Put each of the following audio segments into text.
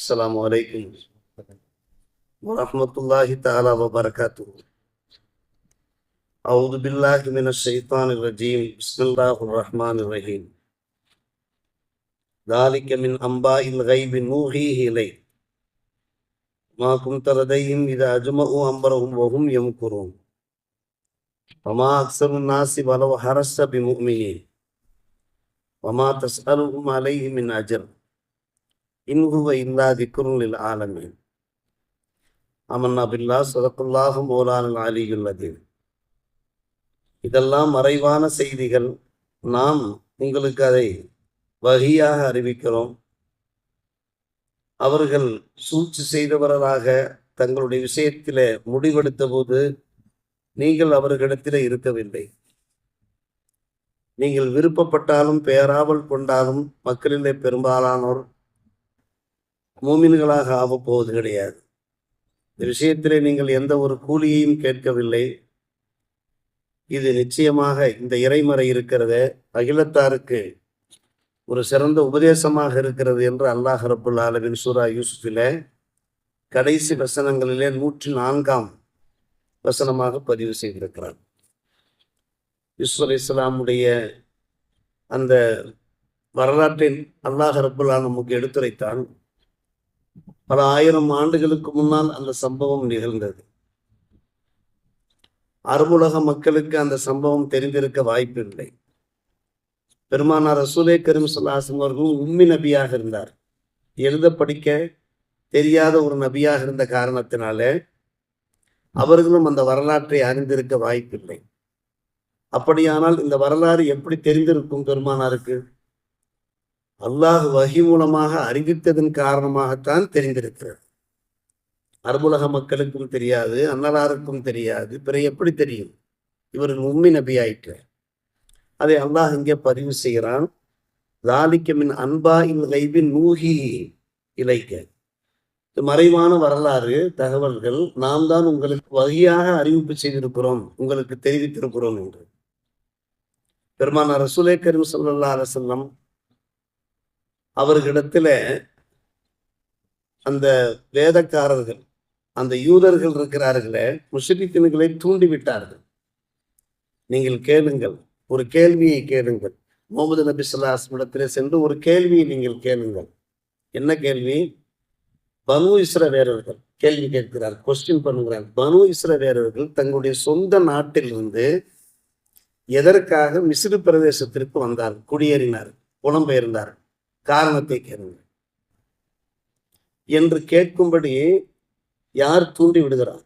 السلام عليكم ورحمة الله تعالى وبركاته. أعوذ بالله من الشيطان الرجيم. بسم الله الرحمن الرحيم. ذلك من أنباء الغيب نوحيه إليك. ما كنت لديهم إذا أجمعوا أمرهم وهم يمكرون. وما أكثر الناس ولو حرصت بمؤمنين. وما تسألهم عليه من أجر. இன்குவ இல்லாதி திக்ருளில் ஆலமீன் அமன் அபில்லா சதக்குல்லாக மோலானல் அலியுள்ளது இதெல்லாம் மறைவான செய்திகள் நாம் உங்களுக்கு அதை வகையாக அறிவிக்கிறோம் அவர்கள் சூழ்ச்சி செய்தவர்களாக தங்களுடைய விஷயத்தில் முடிவெடுத்த போது நீங்கள் அவர்களிடத்தில் இருக்கவில்லை நீங்கள் விருப்பப்பட்டாலும் பேராவல் கொண்டாலும் மக்களிலே பெரும்பாலானோர் மூமின்களாக ஆகப் போவது கிடையாது. இந்த விஷயத்திலே நீங்கள் எந்த ஒரு கூலியையும் கேட்கவில்லை. இது நிச்சயமாக இந்த இறைமறை இருக்கிறத. அகிலத்தாருக்கு ஒரு சிறந்த உபதேசமாக இருக்கிறது என்று அல்லாஹ் ரபுல் ஆலமின் சூரா யூசுஃபில கடைசி வசனங்களிலே நூற்றி நான்காம் வசனமாக பதிவு செய்திருக்கிறார். யூசுப் இஸ்லாமுடைய அந்த வரலாற்றில் அல்லாஹ் ரபுல்லா நமக்கு எடுத்துரைத்தான் பல ஆயிரம் ஆண்டுகளுக்கு முன்னால் அந்த சம்பவம் நிகழ்ந்தது. அருமுலக மக்களுக்கு அந்த சம்பவம் தெரிந்திருக்க வாய்ப்பில்லை. பெருமானார் ரசூலே கரும் சொல்லாசம் அவர்களும் உம்மி நபியாக இருந்தார். எழுத படிக்க தெரியாத ஒரு நபியாக இருந்த காரணத்தினால அவர்களும் அந்த வரலாற்றை அறிந்திருக்க வாய்ப்பில்லை. அப்படியானால் இந்த வரலாறு எப்படி தெரிந்திருக்கும் பெருமானாருக்கு? அல்லாஹ் வகி மூலமாக அறிவித்ததன் காரணமாகத்தான் தெரிந்திருக்கிறது. அரபுலக மக்களுக்கும் தெரியாது அன்னலாருக்கும் தெரியாது பிற எப்படி தெரியும்? இவர்கள் உண்மை நபி ஆயிற்று அதை அல்லாஹ் இங்கே பதிவு செய்கிறான். லாலிக்கமின் அன்பா இல் கைபின் நூகி இலைக்க மறைவான வரலாறு தகவல்கள். நாம் தான் உங்களுக்கு வகையாக அறிவிப்பு செய்திருக்கிறோம் உங்களுக்கு தெரிவித்திருக்கிறோம் என்று. பெருமான ரசூலே கரீம் சல்லா அலசல்லம் அவர்களிடத்துல அந்த வேதக்காரர்கள் அந்த யூதர்கள் இருக்கிறார்களே முஷரிக்கின்களை தூண்டிவிட்டார்கள். நீங்கள் கேளுங்கள் ஒரு கேள்வியை கேளுங்கள். முகமது நபி சொல்லாஸ்லம் இடத்திலே சென்று ஒரு கேள்வியை நீங்கள் கேளுங்கள். என்ன கேள்வி? பனு இஸ்ர வேறவர்கள் கேள்வி கேட்கிறார் கொஸ்டின் பண்ணுகிறார். பனு இஸ்ர வேறவர்கள் தங்களுடைய சொந்த நாட்டிலிருந்து எதற்காக மிசிறு பிரதேசத்திற்கு வந்தார் குடியேறினார் புலம்பெயர்ந்தார் காரணத்தை கேளுங்கள். என்று கேட்கும்படி யார் தூண்டி விடுகிறார்?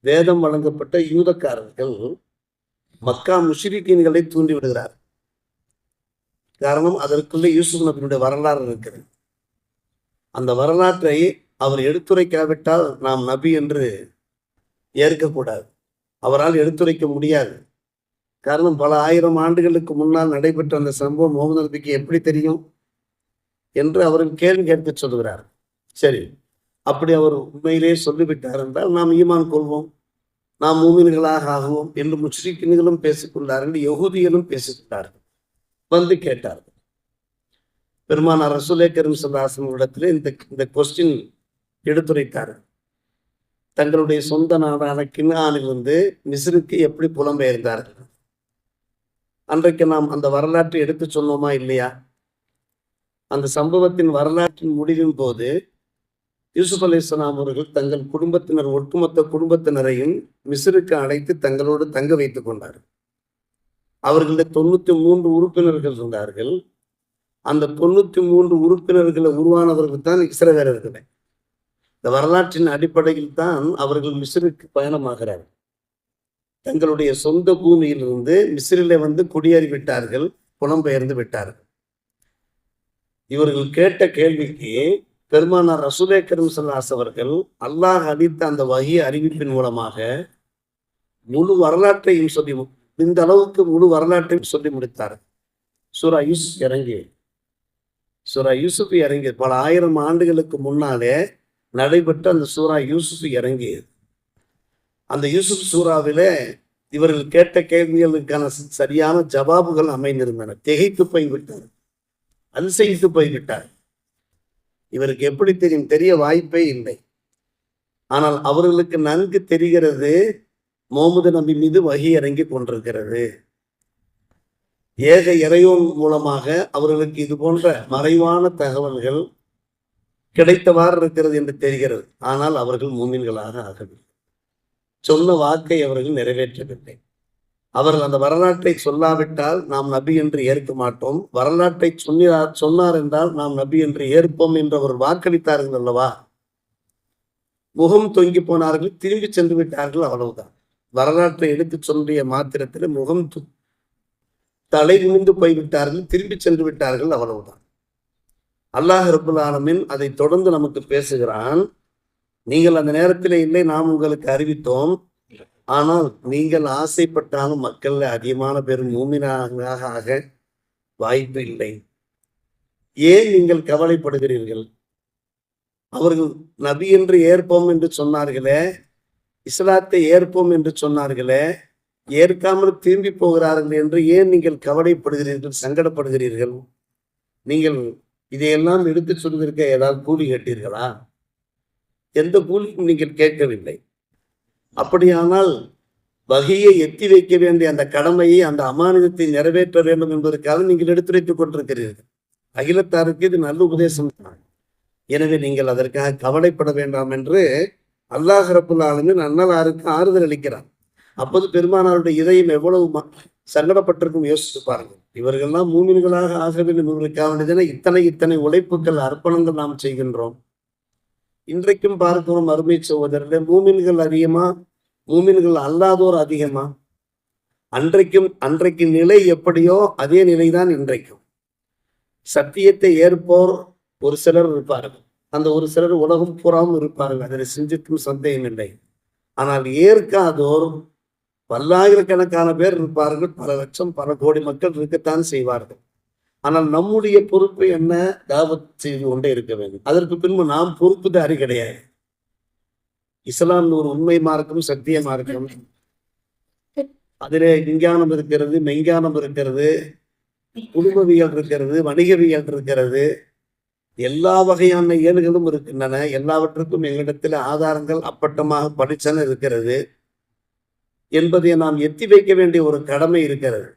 வேதம் வழங்கப்பட்ட யூதக்காரர்கள் மக்கா முஷிரிக்கீன்களை தூண்டி விடுகிறார். காரணம் அதற்குள்ளே யூசுப் நபியினுடைய வரலாறு இருக்கிறது. அந்த வரலாற்றை அவர் எடுத்துரைக்காவிட்டால் நாம் நபி என்று ஏற்கக்கூடாது. அவரால் எடுத்துரைக்க முடியாது. காரணம் பல ஆயிரம் ஆண்டுகளுக்கு முன்னால் நடைபெற்ற அந்த சம்பவம் முகமது நபிக்கு எப்படி தெரியும்? என்று அவர்கள் கேள்வி கேட்க சொல்லுகிறார். சரி அப்படி அவர் உண்மையிலே சொல்லிவிட்டார் என்றால் நாம் ஈமான் கொள்வோம் நாம் மூமின்களாக ஆகுவோம் என்று முஸ்லிக்கின்களும் பேசிக்கொண்டார்கள் யகுதிகளும் பேசிக்கொண்டார்கள் வந்து கேட்டார்கள். பெருமானார் ரசூலே கரீம் சல்லாசனிடத்தில் இந்த இந்த கொஸ்டின் எடுத்துரைத்தார் தங்களுடைய சொந்த நாடான கின்னானிலிருந்து மிஸ்ருக்கு எப்படி புலம்பெயர்ந்தார்கள்? அன்றைக்கு நாம் அந்த வரலாற்றை எடுத்து சொன்னோமா இல்லையா? அந்த சம்பவத்தின் வரலாற்றின் முடிவின் போது யூசுப் அலி இஸ்லாம் அவர்கள் தங்கள் குடும்பத்தினர் ஒட்டுமொத்த குடும்பத்தினரையும் மிஸ்ருக்கு அழைத்து தங்களோடு தங்க வைத்துக் கொண்டார். அவர்களுடைய தொண்ணூத்தி மூன்று உறுப்பினர்கள் இருந்தார்கள். அந்த தொண்ணூத்தி மூன்று உறுப்பினர்களை உருவானவர்கள் தான் இஸ்ரவேலர்கள். இந்த வரலாற்றின் அடிப்படையில் தான் அவர்கள் மிசிறுக்கு பயணமாகிறார்கள். தங்களுடைய சொந்த பூமியிலிருந்து மிஸ்ரில வந்து குடியேறி விட்டார்கள் புலம்பெயர்ந்து விட்டார்கள். இவர்கள் கேட்ட கேள்விக்கு பெருமானார் ரசூலே கரும் சல்லாஸ் அவர்கள் அல்லாஹ் அளித்த அந்த வகை அறிவிப்பின் மூலமாக முழு வரலாற்றையும் சொல்லி இந்த அளவுக்கு முழு வரலாற்றையும் சொல்லி முடித்தார். சூரா யூசுப் இறங்கி சூரா யூசுப் இறங்கி பல ஆயிரம் ஆண்டுகளுக்கு முன்னாலே நடைபெற்ற அந்த சூரா யூசுப் இறங்கியது அந்த யூசுப் சூறாவிலே இவர்கள் கேட்ட கேள்விகளுக்கான சரியான ஜவாபுகள் அமைந்திருந்தன. திகைத்து போய்விட்டார் அதிசயித்து போய்விட்டார். இவருக்கு எப்படி தெரியும்? தெரிய வாய்ப்பே இல்லை. ஆனால் அவர்களுக்கு நன்கு தெரிகிறது முகமது நபி மீது வகி இறங்கி கொண்டிருக்கிறது. ஏக இறையோன் மூலமாக அவர்களுக்கு இது போன்ற மறைவான தகவல்கள் கிடைத்தவாறு இருக்கிறது என்று தெரிகிறது. ஆனால் அவர்கள் மூமின்களாக ஆகவில்லை. சொன்ன வாக்கை அவர்கள் நிறைவேற்றவில்லை. அவர்கள் அந்த வரலாற்றை சொல்லாவிட்டால் நாம் நபி என்று ஏற்க மாட்டோம். வரலாற்றை சொன்னார் சொன்னார் என்றால் நாம் நபி என்று ஏற்போம் என்று அவர் வாக்களித்தார்கள் அல்லவா? முகம் தொங்கி போனார்கள் திரும்பி சென்று விட்டார்கள் அவ்வளவுதான். வரலாற்றை எடுத்து சொல்லிய மாத்திரத்தில் முகம் து- தலை நிமிந்து போய்விட்டார்கள் திரும்பி சென்று விட்டார்கள் அவ்வளவுதான். அல்லாஹ் ரபுல் ஆலமின் அதை தொடர்ந்து நமக்கு பேசுகிறான். நீங்கள் அந்த நேரத்தில் இல்லை நாம் உங்களுக்கு அறிவித்தோம். ஆனால் நீங்கள் ஆசைப்பட்டாலும் மக்களில் அதிகமான பேர் மூமினாக ஆக வாய்ப்பு இல்லை. ஏன் நீங்கள் கவலைப்படுகிறீர்கள்? அவர்கள் நபி என்று ஏற்போம் என்று சொன்னார்களே இஸ்லாத்தை ஏற்போம் என்று சொன்னார்களே ஏற்காமல் திரும்பி போகிறார்கள் என்று ஏன் நீங்கள் கவலைப்படுகிறீர்கள் சங்கடப்படுகிறீர்கள்? நீங்கள் இதையெல்லாம் எடுத்து சொல்வதற்கு ஏதாவது கூலி கேட்டீர்களா? எந்த கூலியும் நீங்கள் கேட்கவில்லை. அப்படியானால் வகையை எத்தி வைக்க வேண்டிய அந்த கடமையை அந்த அமானிதத்தை நிறைவேற்ற வேண்டும் என்பதற்காக நீங்கள் எடுத்துரைத்துக் கொண்டிருக்கிறீர்கள். அகிலத்தாருக்கு இது நல்ல உபதேசம். தான் எனவே நீங்கள் அதற்காக கவலைப்பட வேண்டாம் என்று அல்லாஹ் ரப்புல்லாலுமே நன்னலாருக்கு ஆறுதல் அளிக்கிறார். அப்போது பெருமானாருடைய இதயம் எவ்வளவு சங்கடப்பட்டிருக்கும் யோசித்து பாருங்கள். இவர்கள்லாம் மூமின்களாக ஆக வேண்டும் என்பதற்காக இத்தனை இத்தனை உழைப்புகள் அர்ப்பணங்கள் நாம் செய்கின்றோம். இன்றைக்கும் பார்க்கிறோம் அருமை சகோதரர்களே மூமின்கள் அதிகமா மூமின்கள் அல்லாதோர் அதிகமா? அன்றைக்கும் அன்றைக்கு நிலை எப்படியோ அதே நிலைதான் இன்றைக்கும். சத்தியத்தை ஏற்போர் ஒரு சிலர் இருப்பார்கள். அந்த ஒரு சிலர் உலகம் பூராவும் இருப்பார்கள். அதில் சிந்திக்கும் சந்தேகம் இல்லை. ஆனால் ஏற்காதோர் பல்லாயிரக்கணக்கான பேர் இருப்பார்கள். பல லட்சம் பல கோடி மக்கள் இருக்கத்தான் செய்வார்கள். ஆனால் நம்முடைய பொறுப்பு என்ன? தாவத் செய்து கொண்டே இருக்க வேண்டும். அதற்கு பின்பு நாம் பொறுப்புதாரி கிடையாது இஸ்லாம் ஒரு உண்மை மார்க்கம் சத்திய மார்க்கம். அதிலே விஞ்ஞானம் இருக்கிறது மெஞ்ஞானம் இருக்கிறது குடும்பவியல் இருக்கிறது வணிகவியல் இருக்கிறது. எல்லா வகையான இயல்களும் இருக்கின்றன. எல்லாவற்றுக்கும் எங்களிடத்தில் ஆதாரங்கள் அப்பட்டமாக படிச்சன இருக்கிறது. என்பதை நாம் எத்தி வைக்க வேண்டிய ஒரு கடமை இருக்கிறது.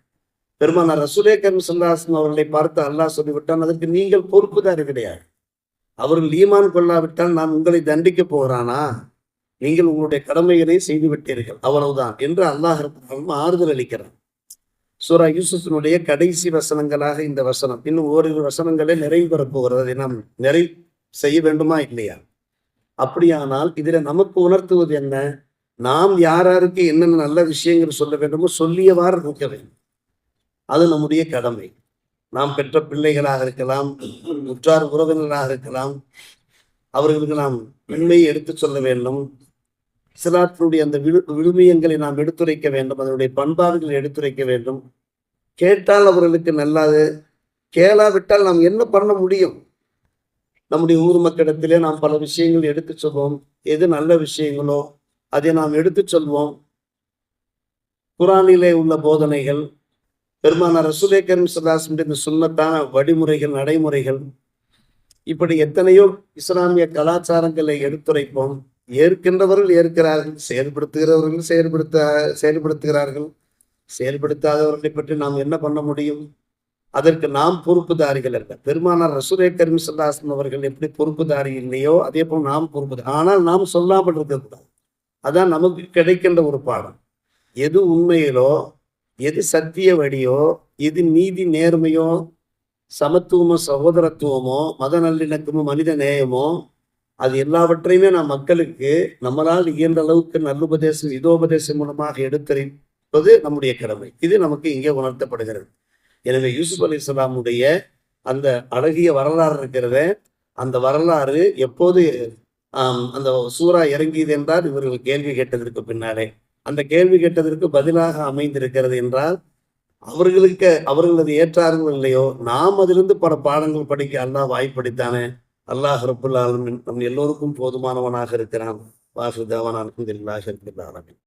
பெருமானார் ரசூலே கரும் சல்லாசன் அவர்களை பார்த்து அல்லாஹ் சொல்லிவிட்டான் அதற்கு நீங்கள் பொறுப்புதாரி கிடையாது. அவர்கள் ஈமான் கொள்ளாவிட்டால் நான் உங்களை தண்டிக்க போகிறானா நீங்கள் உங்களுடைய கடமைகளை செய்து விட்டீர்கள். அவ்வளவுதான் என்று அல்லாஹ் ஆறுதல் அளிக்கிறான். சூரா யூசுஃபினுடைய கடைசி வசனங்களாக இந்த வசனம். இன்னும் ஓரிரு வசனங்களே நிறைவு பெறப்போகிறது அதை நாம் நிறைவு செய்ய வேண்டுமா இல்லையா? அப்படியானால் இதில் நமக்கு உணர்த்துவது என்ன? நாம் யாராருக்கு என்னென்ன நல்ல விஷயங்கள் சொல்ல வேண்டுமோ சொல்லியவாறு இருக்க வேண்டும். அது நம்முடைய கடமை. நாம் பெற்ற பிள்ளைகளாக இருக்கலாம் உற்றார் உறவினராக இருக்கலாம் அவர்களுக்கு நாம் உண்மையை எடுத்துச் சொல்ல வேண்டும். இஸ்லாத்தினுடைய அந்த விழு விழுமியங்களை நாம் எடுத்துரைக்க வேண்டும் அதனுடைய பண்பாடுகளை எடுத்துரைக்க வேண்டும். கேட்டால் அவர்களுக்கு நல்லது கேளாவிட்டால் நாம் என்ன பண்ண முடியும்? நம்முடைய ஊர் மக்களிடத்திலே நாம் பல விஷயங்கள் எடுத்துச் சொல்வோம். எது நல்ல விஷயங்களோ அதை நாம் எடுத்துச் சொல்வோம். குரானிலே உள்ள போதனைகள் பெருமானார் ரசூலே கரீம் சல்லாஸ்மின் இந்த சுண்ணத்தான வழிமுறைகள் நடைமுறைகள் இப்படி எத்தனையோ இஸ்லாமிய கலாச்சாரங்களை எடுத்துரைப்போம். ஏற்கின்றவர்கள் ஏற்கிறார்கள் செயல்படுத்துகிறவர்கள் செயல்படுத்த செயல்படுத்துகிறார்கள். செயல்படுத்தாதவர்களை பற்றி நாம் என்ன பண்ண முடியும்? அதற்கு நாம் பொறுப்புதாரிகள் அல்ல. பெருமானார் ரசூரே கரீம் சல்லாஸ்லம் அவர்கள் எப்படி பொறுப்புதாரி இல்லையோ அதே போல் நாம் பொறுப்பு ஆனால் நாம் சொல்லாமல் இருக்கக்கூடாது. அதான் நமக்கு கிடைக்கின்ற ஒரு பாடம். எது உண்மையிலோ எது சத்திய வழியோ எது நீதி நேர்மையோ சமத்துவமோ சகோதரத்துவமோ மத நல்லிணக்கமோ மனித நேயமோ அது எல்லாவற்றையுமே நாம் மக்களுக்கு நம்மளால் இயன்ற அளவுக்கு நல்லுபதேசம் இதோபதேசம் மூலமாக எடுத்தறிப்பது நம்முடைய கடமை. இது நமக்கு இங்கே உணர்த்தப்படுகிறது. எனவே யூசுப் அலி இஸ்லாமுடைய அந்த அழகிய வரலாறு இருக்கிறத. அந்த வரலாறு எப்போது அந்த சூறா இறங்கியது என்றால் இவர்கள் கேள்வி கேட்டதற்கு பின்னாலே. அந்த கேள்வி கேட்டதற்கு பதிலாக அமைந்திருக்கிறது என்றால் அவர்களுக்கு அவர்கள் அது ஏற்றார்கள் இல்லையோ நாம் அதிலிருந்து பல பாடங்கள் படிக்க அல்லாஹ் வாய்ப்படித்தானே அல்லாஹ் ரபுல்லாலும் நம் எல்லோருக்கும் போதுமானவனாக இருக்கிறான். வாசுதேவன் அலமதுல்லாஹ் இருக்கிறான்